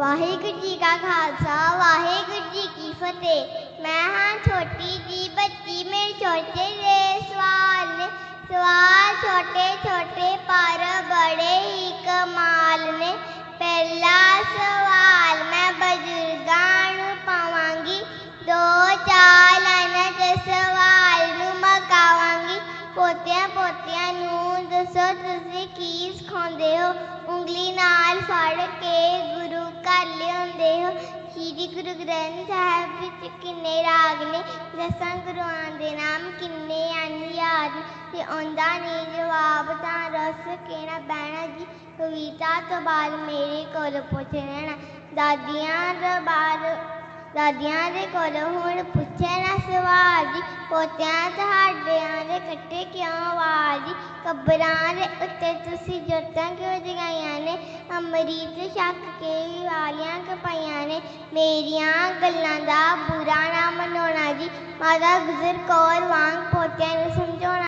ਵਾਹਿਗੁਰੂ ਜੀ ਕਾ ਖਾਲਸਾ, ਵਾਹਿਗੁਰੂ ਜੀ ਕੀ ਫਤਿਹ। ਮੈਂ ਹਾਂ ਛੋਟੀ ਜੀ ਬੱਚੀ, ਮੇਰੇ ਛੋਟੇ ਜਿਹੇ ਸਵਾਲ। ਸਵਾਲ ਛੋਟੇ ਛੋਟੇ ਪਰ ਬੜੇ ਹੀ ਕਮਾਲ ਨੇ। ਪਹਿਲਾ ਸਵਾਲ, ਮੈਂ ਬਜ਼ੁਰਗਾਂ ਨੂੰ ਪਾਵਾਂਗੀ। ਦੋ ਚਾਰ ਲਾਈਨਾਂ ਤੇ ਸਵਾਲ ਨੂੰ ਮਕਾਵਾਂਗੀ ਪੋਤਿਆਂ ਪੋਤਿਆਂ ਨੂੰ ਦੱਸੋ ਸ੍ਰੀ ਗੁਰੂ ਗ੍ਰੰਥ ਸਾਹਿਬ ਵਿੱਚ ਕਿੰਨੇ ਰਾਗ ਨੇ? ਦਸਾਂ ਗੁਰੂਆਂ ਦੇ ਨਾਮ ਕਿੰਨੇ ਹਨ ਯਾਦ ਤੇ ਆਉਂਦਾ ਨਹੀਂ ਜਵਾਬ ਤਾਂ ਰਸ ਕੇ ਨਾ ਜੀ? ਕਵਿਤਾ ਤੋਂ ਬਾਅਦ ਮੇਰੇ ਕੋਲ ਪੁੱਛ ਲੈਣਾ। ਦਾਦੀਆਂ ਦਾ ਬਾਅਦ, ਦਾਦੀਆਂ ਦੇ ਕੋਲ ਹੁਣ ਪੁੱਛਣਾ ਨਾ ਸਵਾਲ ਜੀ। ਪੋਤਿਆਂ ਤੁਹਾਡਿਆਂ ਦੇ ਕੱਟੇ ਕਿਉਂ ਆਵਾਜ਼ ਜੀ? ਕਬਰਾਂ ਦੇ ਉੱਤੇ ਤੁਸੀਂ ਜੋਤਾਂ ਕਿਉਂ ਜਗਾਈਆਂ? ਮਰੀਜ਼ ਛੱਕ ਕੇ ਵਾਲੀਆਂ ਕਪਾਈਆਂ ਨੇ ਮੇਰੀਆਂ ਗੱਲਾਂ ਦਾ ਬੁਰਾ ਨਾ ਮਨਾਉਣਾ ਜੀ। ਮਾਤਾ ਗੁਜ਼ਰ ਕੌਰ